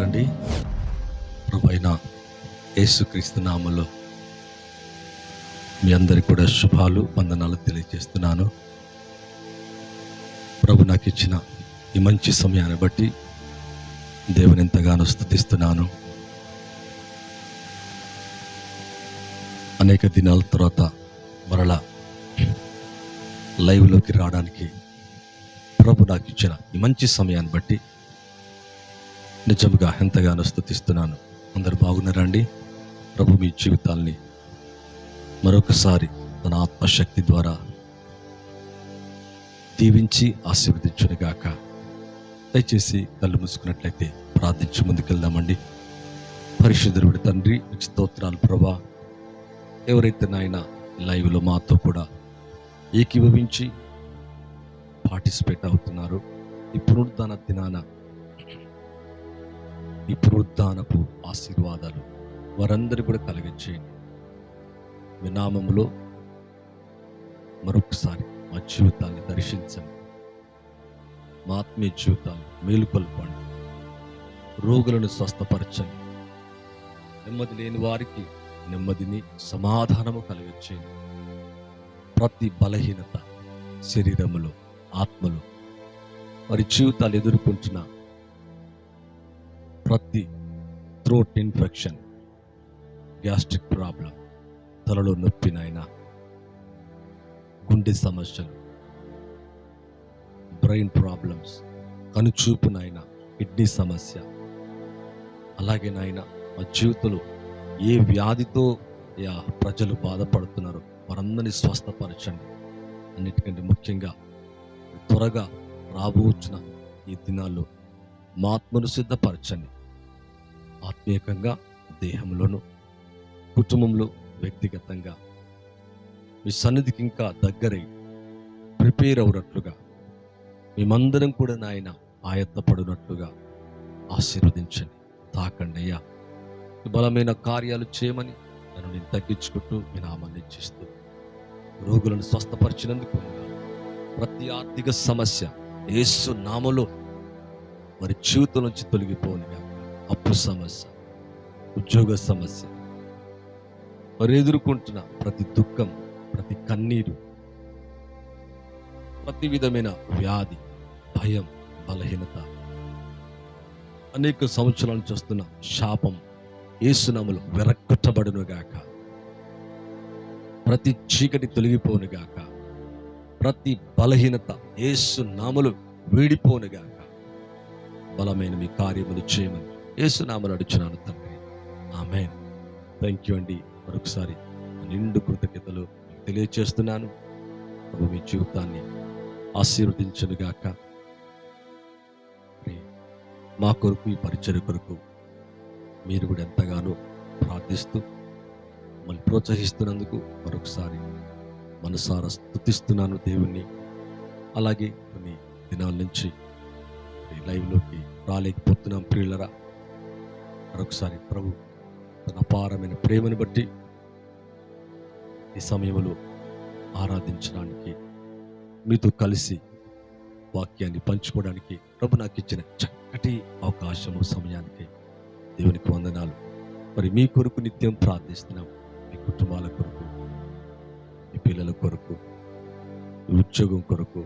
బాగున్నారండి ప్రభైన యేసుక్రీస్తు నామలో మీ అందరికి కూడా శుభాలు వందనాలు తెలియజేస్తున్నాను. ప్రభు నాకు ఇచ్చిన ఈ మంచి సమయాన్ని బట్టి దేవుని ఎంతగానో స్థుతిస్తున్నాను. అనేక దినాల తర్వాత మరలా లైవ్లోకి రావడానికి ప్రభు నాకు ఇచ్చిన ఈ మంచి సమయాన్ని బట్టి నిజంగా ఎంతగానో స్థుతిస్తున్నాను. అందరు బాగున్నారండి? ప్రభు మీ జీవితాల్ని మరొకసారి తన ఆత్మశక్తి ద్వారా దీవించి ఆశీర్వదించునిగాక. దయచేసి కళ్ళు మూసుకున్నట్లయితే ప్రార్థించి ముందుకెళ్దామండి. పరిశుద్ధుడి తండ్రి మీకు స్తోత్రాలు ప్రభా. ఎవరైతే నాయన లైవ్లో మాతో కూడా ఏకీభవించి పార్టిసిపేట్ అవుతున్నారు ఈ పునరుద్ధాన దినాన ఈ పునరుద్ధానపు ఆశీర్వాదాలు వారందరూ కూడా కలిగించేయండి. మీ నామములో మరొకసారి మా జీవితాన్ని దర్శించండి. మా ఆత్మీయ జీవితాన్ని మేలుకొల్పండి. రోగులను స్వస్థపరచండి. నెమ్మది లేని వారికి నెమ్మదిని సమాధానము కలిగించేయండి. ప్రతి బలహీనత శరీరములో ఆత్మలో వారి జీవితాలు ఎదుర్కొంటున్న ప్రతి థ్రోట్ ఇన్ఫెక్షన్ గ్యాస్ట్రిక్ ప్రాబ్లం తలలో నొప్పి నాయన గుండె సమస్యలు బ్రెయిన్ ప్రాబ్లమ్స్ కనుచూపు నాయన కిడ్నీ సమస్య. అలాగే నాయన మా జీవితంలో ఏ వ్యాధితో యా ప్రజలు బాధపడుతున్నారో వారందరినీ స్వస్థపరచండి. అన్నిటికంటే ముఖ్యంగా త్వరగా రాబోచున్న ఈ దినాల్లో మాత్మను సిద్ధపరచండి. ఆత్మీయకంగా దేహంలోను కుటుంబంలో వ్యక్తిగతంగా. మీ సన్నిధికి ఇంకా దగ్గరై ప్రిపేర్ అవునట్లుగా మేమందరం కూడా నాయన ఆయత్తపడినట్లుగా ఆశీర్వదించండి. తాకండి అయ్యా. బలమైన కార్యాలు చేయమని నన్ను నేను తగ్గించుకుంటూ మీ నామాన్ని ఇచ్చిస్తూ రోగులను స్వస్థపరిచినందుకు ప్రతి ఆర్థిక సమస్య ఏసు నామలో వారి జీవితం నుంచి తొలగిపోనిగా అప్పు సమస్య ఉద్యోగ సమస్య. మరి ఎదుర్కొంటున్న ప్రతి దుఃఖం ప్రతి కన్నీరు ప్రతి విధమైన వ్యాధి భయం బలహీనత. అనేక సంవత్సరాల నుంచి వస్తున్న శాపం ఏసునామలు వెరక్కుట్టబడునుగాక ప్రతి చీకటి తొలగిపోనుగాక ప్రతి బలహీనత ఏసు నామలు వీడిపోనుగాక బలమైన మీ కార్యములు చేయమని ఏసునామలు అడుచున్నాను తండ్రి. ఆమె థ్యాంక్ యూ అండి. మరొకసారి నిండు కృతజ్ఞతలు తెలియచేస్తున్నాను. మీ జీవితాన్ని ఆశీర్వదించనుగాక. మా కొరకు ఈ పరిచయ కొరకు మీరు కూడా ఎంతగానో ప్రార్థిస్తూ మళ్ళీ ప్రోత్సహిస్తున్నందుకు మరొకసారి మనసారా స్థుతిస్తున్నాను దేవుణ్ణి. అలాగే కొన్ని దినాల నుంచి లైవ్లోకి రాలేకపోతున్నాం ప్రియులరా. మరొకసారి ప్రభు తన అపారమైన ప్రేమను బట్టి ఈ సమయంలో ఆరాధించడానికి మీతో కలిసి వాక్యాన్ని పంచుకోవడానికి ప్రభు నాకు ఇచ్చిన చక్కటి అవకాశము సమయానికి దేవునికి వందనాలు. మరి మీ కొరకు నిత్యం ప్రార్థిస్తున్నాం. మీ కుటుంబాల కొరకు మీ పిల్లల కొరకు మీ ఉద్యోగం కొరకు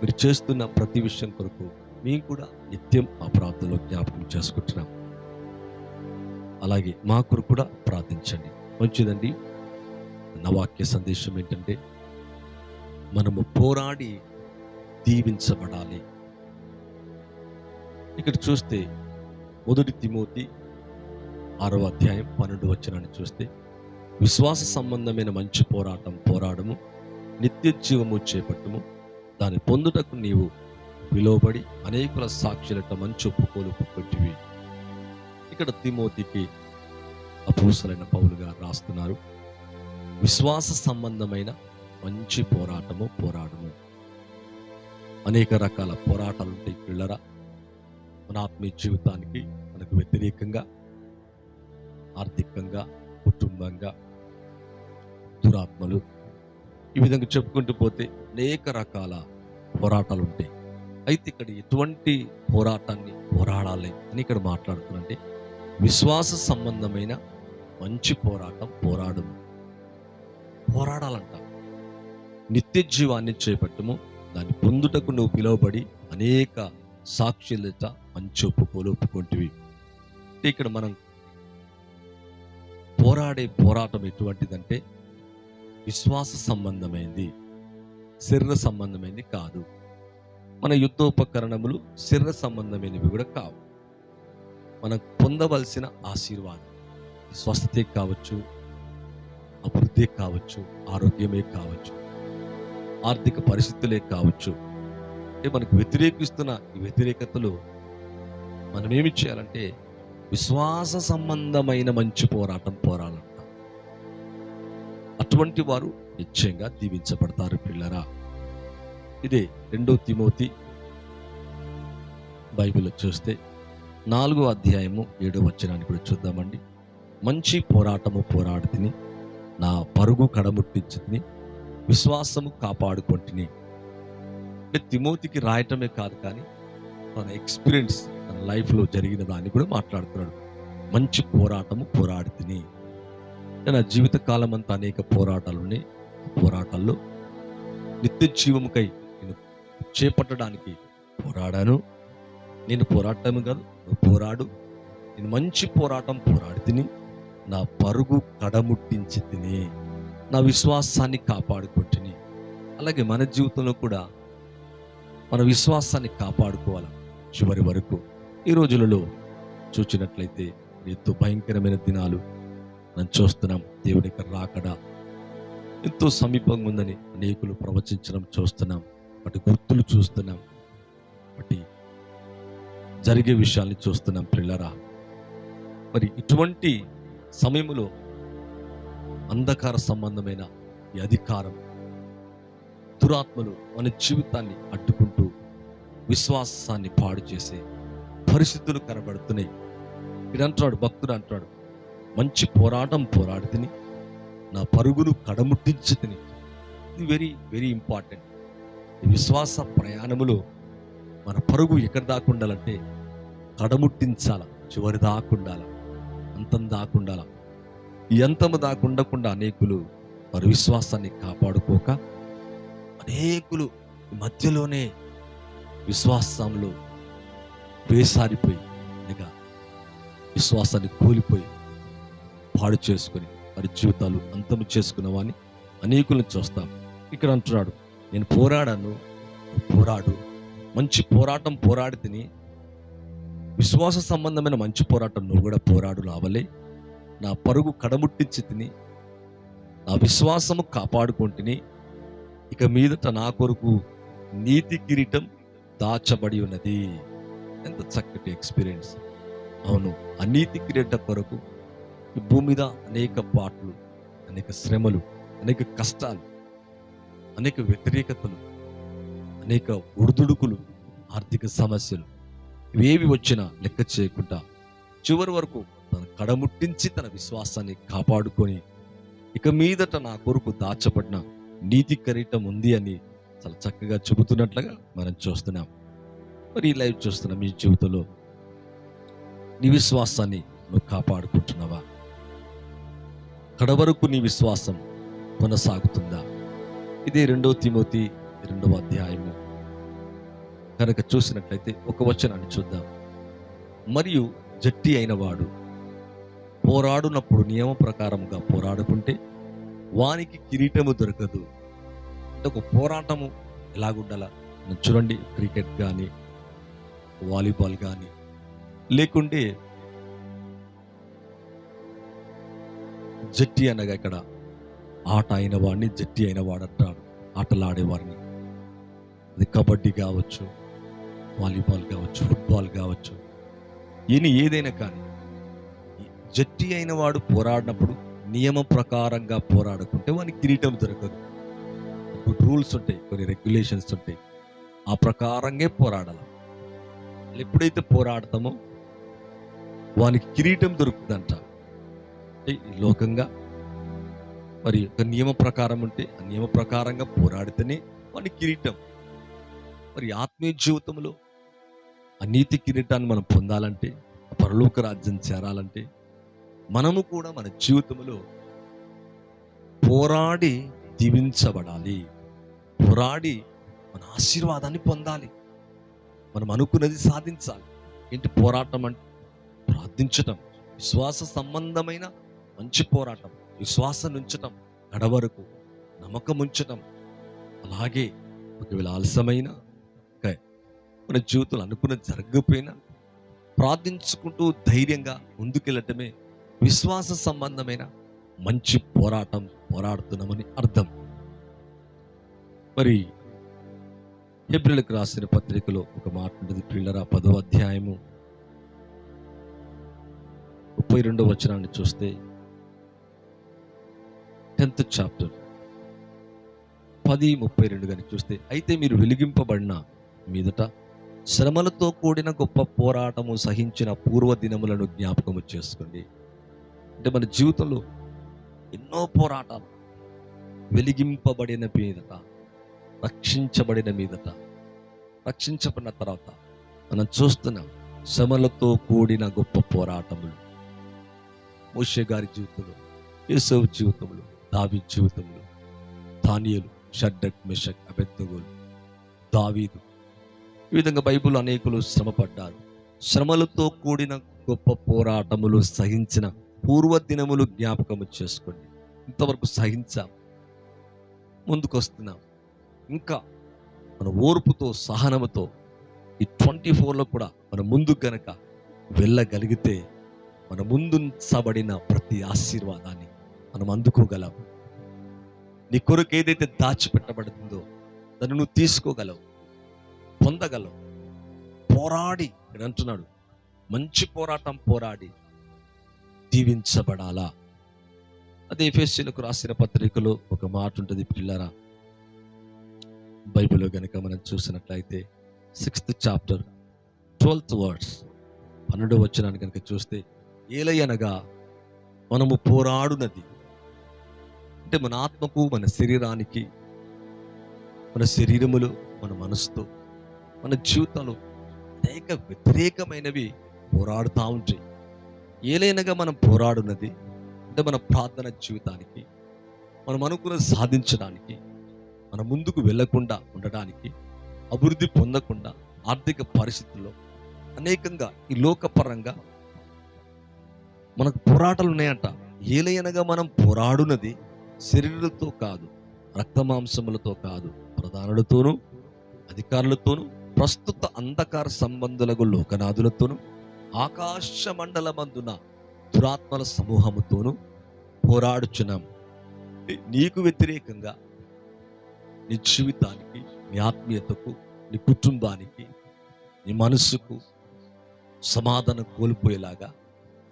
మీరు చేస్తున్న ప్రతి విషయం కొరకు మేము కూడా నిత్యం ఆ ప్రార్థనలో జ్ఞాపకం చేసుకుంటున్నాం. అలాగే మా కొరకు కూడా ప్రార్థించండి. మంచిదండి. నా వాక్య సందేశం ఏంటంటే మనము పోరాడి దీవించబడాలి. ఇక్కడ చూస్తే మొదటి తిమోతి ఆరో అధ్యాయం పన్నెండు వచ్చినాన్ని చూస్తే విశ్వాస సంబంధమైన మంచి పోరాటం పోరాడము నిత్య జీవము చేపట్టము దాన్ని పొందుటకు నీవు విలువబడి అనేకుల సాక్షులట మంచి ఒప్పుకోలు పుట్టివి ఇక్కడ తిమోతికి అపూసలైన పౌలుగా రాస్తున్నారు. విశ్వాస సంబంధమైన మంచి పోరాటము పోరాడము. అనేక రకాల పోరాటాలు ఉంటాయి పిల్లరా. మన ఆత్మీయ జీవితానికి మనకు వ్యతిరేకంగా ఆర్థికంగా కుటుంబంగా దురాత్మలు ఈ విధంగా చెప్పుకుంటూ పోతే అనేక రకాల పోరాటాలు ఉంటాయి. అయితే ఇక్కడ ఎటువంటి పోరాటాన్ని పోరాడాలి అని ఇక్కడ మాట్లాడుతున్నంటే విశ్వాస సంబంధమైన మంచి పోరాటం పోరాడు పోరాడాలంట నిత్య జీవాన్ని చేపట్టము. దాన్ని పొందుటకు నువ్వు పిలువబడి అనేక సాక్షులత మంచి ఒప్పుకోలు ఒప్పుకుంటివి. ఇక్కడ మనం పోరాడే పోరాటం ఎటువంటిదంటే విశ్వాస సంబంధమైంది. శరీర సంబంధమైనది కాదు. మన యుద్ధోపకరణములు శరీర సంబంధమైనవి కూడా కావు. మనం పొందవలసిన ఆశీర్వాదం. స్వస్థతే కావచ్చు అభివృద్ధి కావచ్చు ఆరోగ్యమే కావచ్చు ఆర్థిక పరిస్థితులే కావచ్చు. అంటే మనకు వ్యతిరేకిస్తున్న ఈ వ్యతిరేకతలు మనం ఏమి చేయాలంటే విశ్వాస సంబంధమైన మంచి పోరాటం పోరాలంట. అటువంటి వారు నిశ్చయంగా దీవించబడతారు పిల్లరా. ఇదే రెండో తిమోతి బైబిల్ చూస్తే నాలుగో అధ్యాయము ఏడో వచ్చినాన్ని కూడా చూద్దామండి. మంచి పోరాటము పోరాడుతుని నా పరుగు కడముట్టించుని విశ్వాసము కాపాడుకుంటుని. అంటే తిమోతికి రాయటమే కాదు కానీ తన ఎక్స్పీరియన్స్ తన లైఫ్లో జరిగిన దాన్ని కూడా మాట్లాడుతున్నాడు. మంచి పోరాటము పోరాడుతుని. నా జీవిత కాలం అంతా అనేక పోరాటాలు ఉన్నాయి పోరాటాల్లో నిత్య జీవముకై నేను చేపట్టడానికి పోరాడాను. నేను పోరాటం కాదు నువ్వు పోరాడు. నేను మంచి పోరాటం పోరాడి తిని నా పరుగు కడముట్టించి తిని నా విశ్వాసాన్ని కాపాడుకుంటుని అలాగే మన జీవితంలో కూడా మన విశ్వాసాన్ని కాపాడుకోవాలి చివరి వరకు. ఈ రోజులలో చూచినట్లయితే ఎంతో భయంకరమైన దినాలు మనం చూస్తున్నాం. దేవుడికి రాకడా రాకడ ఎంతో సమీపంగా ఉందని అనేకులు ప్రవచించడం చూస్తున్నాం. వాటి గుర్తులు చూస్తున్నాం. వాటి జరిగే విషయాల్ని చూస్తున్నాం పిల్లరా మరి ఇటువంటి సమయంలో అంధకార సంబంధమైన ఈ అధికారం దురాత్మలు మన జీవితాన్ని అడ్డుకుంటూ విశ్వాసాన్ని పాడు చేసే పరిస్థితులు కనబడుతున్నాయి. ఇక్కడ అంటున్నాడు భక్తుడు అంటున్నాడు మంచి పోరాటం పోరాడి తిని నా పరుగును కడముట్టించి తిని ఇది వెరీ వెరీ ఇంపార్టెంట్ ఈ విశ్వాస ప్రయాణములో మన పరుగు ఎక్కడ దాకా ఉండాలంటే కడముట్టించాల చివరి దాకుండాల అంతం దాకుండాల ఈ అంతము దాకా అనేకులు వారి విశ్వాసాన్ని కాపాడుకోక అనేకులు మధ్యలోనే విశ్వాసంలో వేసారిపోయి అనగా విశ్వాసాన్ని కోల్పోయి పాడు చేసుకొని వారి జీవితాలు అంతము చేసుకున్న వాడిని అనేకులను చూస్తాం. ఇక్కడ అంటున్నాడు నేను పోరాడాను పోరాడు. మంచి పోరాటం పోరాడి తిని విశ్వాస సంబంధమైన మంచి పోరాటం నువ్వు కూడా పోరాడు లావలే. నా పరుగు కడముట్టించి తిని నా విశ్వాసము కాపాడుకుంటుని ఇక మీదట నా కొరకు నీతి కిరీటం దాచబడి ఉన్నది. ఎంత చక్కటి ఎక్స్పీరియన్స్. అవును అనీతి కిరీట కొరకు ఈ భూమి మీద అనేక పాటలు అనేక శ్రమలు అనేక కష్టాలు అనేక వ్యతిరేకతలు అనేక ఒడిదుడుకులు ఆర్థిక సమస్యలు ఇవేవి వచ్చినా లెక్క చేయకుండా చివరి వరకు తన కడముట్టించి తన విశ్వాసాన్ని కాపాడుకొని ఇక మీదట నా కొరకు దాచబడిన నీతి కరీటం ఉంది అని చాలా చక్కగా చెబుతున్నట్లుగా మనం చూస్తున్నాం. మరి ఈ లైవ్ చూస్తున్నాం మీ జీవితంలో నీ విశ్వాసాన్ని నువ్వు కాపాడుకుంటున్నావా? కడవరకు నీ విశ్వాసం కొనసాగుతుందా? ఇదే రెండవ తిమోతి రెండవ అధ్యాయము. కనుక చూసినట్లయితే ఒక వచనాన్ని చూద్దాం. మరియు జట్టి అయిన వాడు పోరాడునప్పుడు నియమ ప్రకారముగా పోరాడుకుంటే వానికి కిరీటము దొరకదు. అంటే ఒక పోరాటము ఎలాగుండాల? చూడండి క్రికెట్ కానీ వాలీబాల్ కానీ లేకుంటే జట్టి అనగా ఇక్కడ ఆట అయిన వాడిని జట్టి అయిన వాడు అంటాడు ఆటలాడేవారిని అది కబడ్డీ కావచ్చు వాలీబాల్ కావచ్చు ఫుట్బాల్ కావచ్చు ఈయన ఏదైనా కానీ జట్టి అయిన వాడు పోరాడినప్పుడు నియమ ప్రకారంగా పోరాడుకుంటే వానికి కిరీటం దొరకదు. కొన్ని రూల్స్ ఉంటాయి కొన్ని రెగ్యులేషన్స్ ఉంటాయి. ఆ ప్రకారంగా పోరాడాలి. ఎప్పుడైతే పోరాడతామో వానికి కిరీటం దొరుకుతుందంట. లోకంగా మరి ఒక నియమ ప్రకారం ఉంటే ఆ నియమ ప్రకారంగా పోరాడితేనే వానికి కిరీటం. మరి ఆత్మీయ జీవితంలో ఆ నీతి కిరీటాన్ని మనం పొందాలంటే పరలోక రాజ్యం చేరాలంటే మనము కూడా మన జీవితంలో పోరాడి దీవించబడాలి. పోరాడి మన ఆశీర్వాదాన్ని పొందాలి. మనం అనుకున్నది సాధించాలి. ఏంటి పోరాటం అంటే? ప్రార్థించటం విశ్వాస సంబంధమైన మంచి పోరాటం విశ్వాసం ఉంచటం గడవరకు నమ్మకం ఉంచటం. అలాగే ఒకవేళ ఆలస్యమైన మన జీవితంలో అనుకున్న జరగకపోయినా ప్రార్థించుకుంటూ ధైర్యంగా ముందుకెళ్ళటమే విశ్వాస సంబంధమైన మంచి పోరాటం పోరాడుతున్నామని అర్థం. మరి ఏప్రిల్కి రాసిన పత్రికలో ఒక మాట ఉంటుంది. పిల్లరా పదో అధ్యాయము ముప్పై రెండో వచనాన్ని చూస్తే టెన్త్ చాప్టర్ పది ముప్పై రెండు కానీ చూస్తే అయితే మీరు వెలిగింపబడిన మీదట శ్రమలతో కూడిన గొప్ప పోరాటము సహించిన పూర్వ దినములను జ్ఞాపకము చేసుకోండి. అంటే మన జీవితంలో ఎన్నో పోరాటాలు. వెలిగింపబడిన మీదట రక్షించబడిన మీదట రక్షించబడిన తర్వాత మనం చూస్తున్నాం శ్రమలతో కూడిన గొప్ప పోరాటములు. మోషే గారి జీవితంలో యేసవ్ జీవితంలో దావి జీవితంలో దానియలు షడ్డక్ మిషక్ అబెద్దగోలు దావీదు ఈ విధంగా బైబిల్ అనేకులు శ్రమపడ్డారు. శ్రమలతో కూడిన గొప్ప పోరాటములు సహించిన పూర్వ దినములు జ్ఞాపకము చేసుకోండి. ఇంతవరకు సహించాం. ముందుకొస్తున్నాం. ఇంకా మన ఓర్పుతో సహనముతో ఈ ట్వంటీ ఫోర్లో కూడా మన ముందు గనక వెళ్ళగలిగితే మన ముందుంచబడిన ప్రతి ఆశీర్వాదాన్ని మనం అందుకోగలం. నీ కొరకు ఏదైతే దాచిపెట్టబడుతుందో దాన్ని నువ్వు తీసుకోగలవు. పొందగలవు. పోరాడి ఇక్కడ అంటున్నాడు. మంచి పోరాటం పోరాడి దీవించబడాలా? అదే ఎఫెస్సీలకు రాసిన పత్రికలో ఒక మాట ఉంటుంది పిల్లరా. బైబిల్లో గనక మనం చూసినట్లయితే సిక్స్త్ చాప్టర్ ట్వెల్త్ వర్డ్స్ పన్నెండు వచ్చినాన్ని కనుక చూస్తే ఏలయనగా మనము పోరాడునది. అంటే మన ఆత్మకు మన శరీరానికి మన శరీరములు మన మనసుతో మన జీవితంలో అనేక వ్యతిరేకమైనవి పోరాడుతూ ఉంటాయి. ఏలైనగా మనం పోరాడున్నది అంటే మన ప్రార్థన జీవితానికి మనం అనుకున్నది సాధించడానికి మన ముందుకు వెళ్ళకుండా ఉండడానికి అభివృద్ధి పొందకుండా ఆర్థిక పరిస్థితుల్లో అనేకంగా ఈ లోకపరంగా మనకు పోరాటాలు ఉన్నాయంట. ఏలయనగా మనం పోరాడునది శరీరంతో కాదు రక్తమాంసములతో కాదు ప్రధానులతోనూ అధికారులతోనూ ప్రస్తుత అంధకార సంబంధులకు లోకనాథులతోనూ ఆకాశ మండలమందున దురాత్మల సమూహముతోనూ పోరాడుచున్నాం. నీకు వ్యతిరేకంగా నీ జీవితానికి నీ ఆత్మీయతకు నీ కుటుంబానికి నీ మనస్సుకు సమాధానం కోల్పోయేలాగా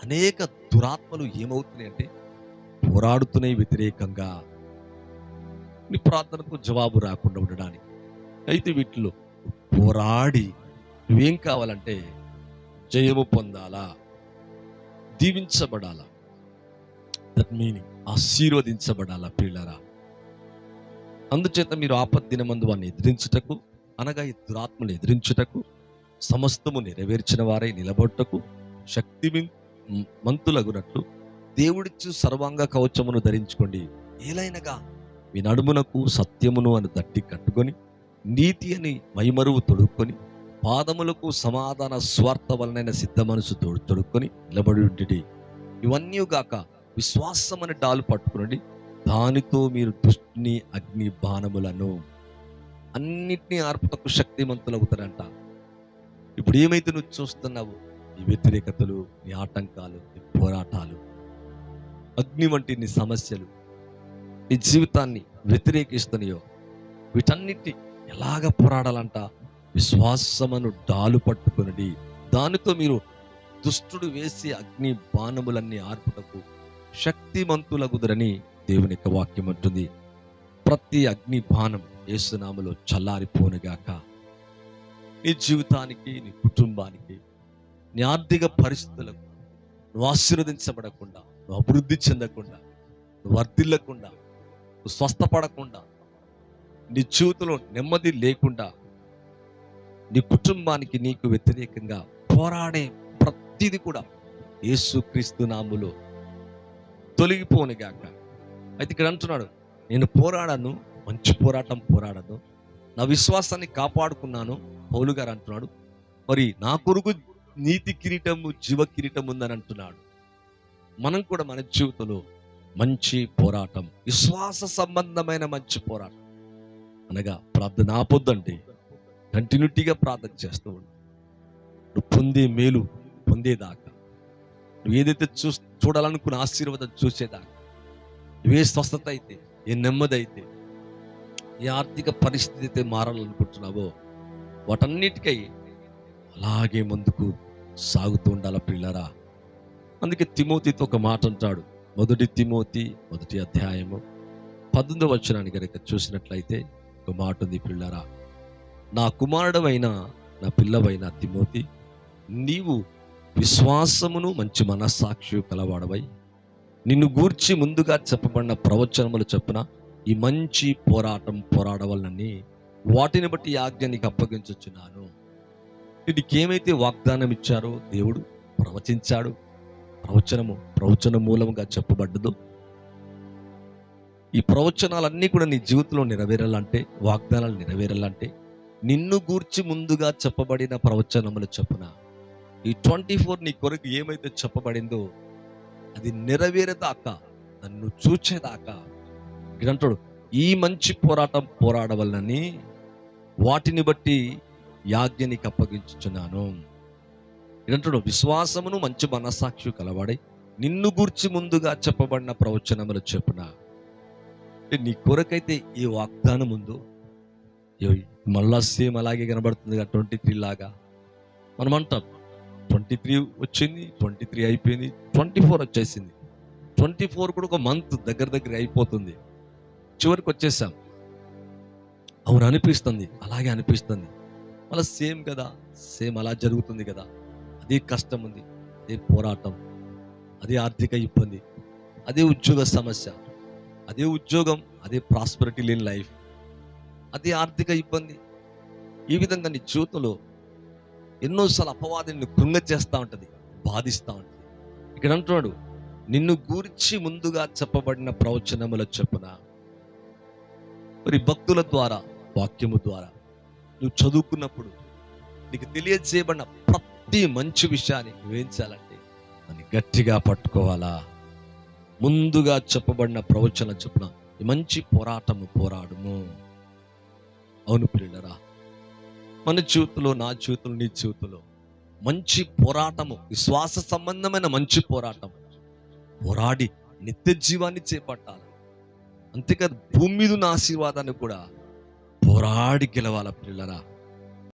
అనేక దురాత్మలు ఏమవుతున్నాయి అంటే పోరాడుతున్నాయి వ్యతిరేకంగా. నీ ప్రార్థనకు జవాబు రాకుండా ఉండడానికి. అయితే వీటిలో పోరాడి నువ్వేం కావాలంటే జయము పొందాలా? దీవించబడాలా? దట్ మీనింగ్ ఆశీర్వదించబడాలా పిల్లరా? అందుచేత మీరు ఆపద్దినమందు వారిని ఎదిరించుటకు అనగా ఈ దురాత్మను ఎదిరించుటకు సమస్తము నెరవేర్చిన వారై నిలబొట్టకు శక్తి మంతులగునట్లు దేవుడిచ్చు సర్వాంగ కవచమును ధరించుకోండి. ఏలైనగా మీ నడుమునకు సత్యమును అని దట్టి కట్టుకొని నీతి అని మైమరువు తొడుక్కొని పాదములకు సమాధాన స్వార్థ వలనైన సిద్ధ మనసు తోడు తొడుక్కొని నిలబడి ఉండి ఇవన్నీ గాక విశ్వాసం అని డాలు పట్టుకునండి. దానితో మీరు దుష్టిని అగ్ని బాణములను అన్నిటినీ ఆర్పుటకు శక్తిమంతులవుతారంట. ఇప్పుడు ఏమైతే నువ్వు చూస్తున్నావు? నీ వ్యతిరేకతలు నీ ఆటంకాలు నీ పోరాటాలు అగ్ని వంటి నీ సమస్యలు నీ జీవితాన్ని వ్యతిరేకిస్తున్నాయో? వీటన్నిటి ఎలాగ పోరాడాలంట? విశ్వాసమును డాలు పట్టుకునడి. దానితో మీరు దుష్టుడు వేసి అగ్ని బాణములన్నీ ఆర్పుటకు శక్తిమంతులగుదరని దేవుని యొక్క వాక్యం ఉంటుంది ప్రతి అగ్ని బాణం ఏసునామలో చల్లారిపోనుగాక. నీ జీవితానికి నీ కుటుంబానికి నీ ఆర్థిక పరిస్థితులకు నువ్వు ఆశీర్వదించబడకుండా నువ్వు అభివృద్ధి చెందకుండా నువ్వు వర్ధిల్లకుండా నువ్వు స్వస్థపడకుండా నీ జీవితంలో నెమ్మది లేకుండా నీ కుటుంబానికి నీకు వ్యతిరేకంగా పోరాడే ప్రతిది కూడా యేసుక్రీస్తు నాములో తొలగిపోనిగాక అయితే ఇక్కడ అంటున్నాడు నేను పోరాడాను మంచి పోరాటం పోరాడను నా విశ్వాసాన్ని కాపాడుకున్నాను పౌలు గారు అంటున్నాడు మరి నా కొరకు నీతి కిరీటము జీవ కిరీటం ఉందని అంటున్నాడు. మనం కూడా మన జీవితంలో మంచి పోరాటం విశ్వాస సంబంధమైన మంచి పోరాటం. అనగా ప్రార్థన ఆపొద్దండి కంటిన్యూటీగా ప్రార్థన చేస్తూ ఉండు. నువ్వు పొందే మేలు పొందేదాకా. నువ్వు ఏదైతే చూ చూడాలనుకున్న ఆశీర్వాదం చూసేదాకా. నువ్వే స్వస్థత అయితే ఏ నెమ్మది అయితే ఏ ఆర్థిక పరిస్థితి అయితే మారాలనుకుంటున్నావో వాటన్నిటికై అలాగే ముందుకు సాగుతూ ఉండాల పిల్లరా? అందుకే తిమోతితో ఒక మాట అంటాడు. మొదటి తిమోతి మొదటి అధ్యాయము పద్దెనిమిదవ వచ్చినాన్ని కనుక చూసినట్లయితే ఒక మాట ఉంది పిల్లరా. నా కుమారుడవైన నా పిల్లవైన తిమోతి నీవు విశ్వాసమును మంచి మనస్సాక్షి కలవాడవై నిన్ను గూర్చి ముందుగా చెప్పబడిన ప్రవచనములు చెప్పిన ఈ మంచి పోరాటం పోరాడవలనని వాటిని బట్టి ఆజ్ఞ నీకు అప్పగించుచున్నాను నీకేమైతే వాగ్దానం ఇచ్చారో దేవుడు ప్రవచించాడు. ప్రవచనము ప్రవచన మూలముగా చెప్పబడ్డదు ఈ ప్రవచనాలన్నీ కూడా నీ జీవితంలో నెరవేరాలంటే వాగ్దానాలు నెరవేరాలంటే నిన్ను గూర్చి ముందుగా చెప్పబడిన ప్రవచనములు చెప్పున ఈ ట్వంటీ ఫోర్ నీ కొరకు ఏమైతే చెప్పబడిందో అది నెరవేరేదాకా నన్ను చూచేదాకా. ఇక్కడ అంటాడు ఈ మంచి పోరాటం పోరాడవలనని వాటిని బట్టి యాజ్ఞనికి అప్పగించుచున్నాను. ఇదంటాడు విశ్వాసమును మంచి మనస్సాక్షి కలవాడై నిన్ను గూర్చి ముందుగా చెప్పబడిన ప్రవచనములు చెప్పున నీ కొరకైతే ఈ వాగ్దానం ఉందో మళ్ళా సేమ్ అలాగే కనబడుతుంది ట్వంటీ త్రీ లాగా. మనం అంటాం ట్వంటీ త్రీ వచ్చింది ట్వంటీ త్రీ అయిపోయింది ట్వంటీ ఫోర్ వచ్చేసింది. ట్వంటీ ఫోర్ కూడా ఒక మంత్ దగ్గర దగ్గర అయిపోతుంది. చివరికి వచ్చేసాం. అవును అనిపిస్తుంది. అలాగే అనిపిస్తుంది. మళ్ళీ సేమ్ కదా సేమ్ అలా జరుగుతుంది కదా. అదే కష్టం ఉంది అదే పోరాటం అదే ఆర్థిక ఇబ్బంది అదే ఉద్యోగ సమస్య. అదే ఉద్యోగం అదే ప్రాస్పరిటీ లేని లైఫ్ అదే ఆర్థిక ఇబ్బంది. ఈ విధంగా నీ జీవితంలో ఎన్నోసార్లు అపవాదిని కృంగ చేస్తూ ఉంటుంది బాధిస్తూ ఉంటుంది. ఇక్కడ అంటున్నాడు నిన్ను గూర్చి ముందుగా చెప్పబడిన ప్రవచనముల చెప్పున మరి భక్తుల ద్వారా వాక్యము ద్వారా నువ్వు చదువుకున్నప్పుడు నీకు తెలియజేయబడిన ప్రతి మంచి విషయాన్ని నువ్వేం చేయాలంటే దాన్ని గట్టిగా పట్టుకోవాలా? ముందుగా చెప్పబడిన ప్రవచన చెప్పిన ఈ మంచి పోరాటము పోరాడము. అవును ప్రియులరా మన చేతులు నా చేతులు నీ చేతులు మంచి పోరాటము విశ్వాస సంబంధమైన మంచి పోరాటం. పోరాడి నిత్య జీవాన్ని చేపట్టాలి. అంతేకాదు భూమి మీద ఉన్న ఆశీర్వాదాన్ని కూడా పోరాడి గెలవాల పిల్లరా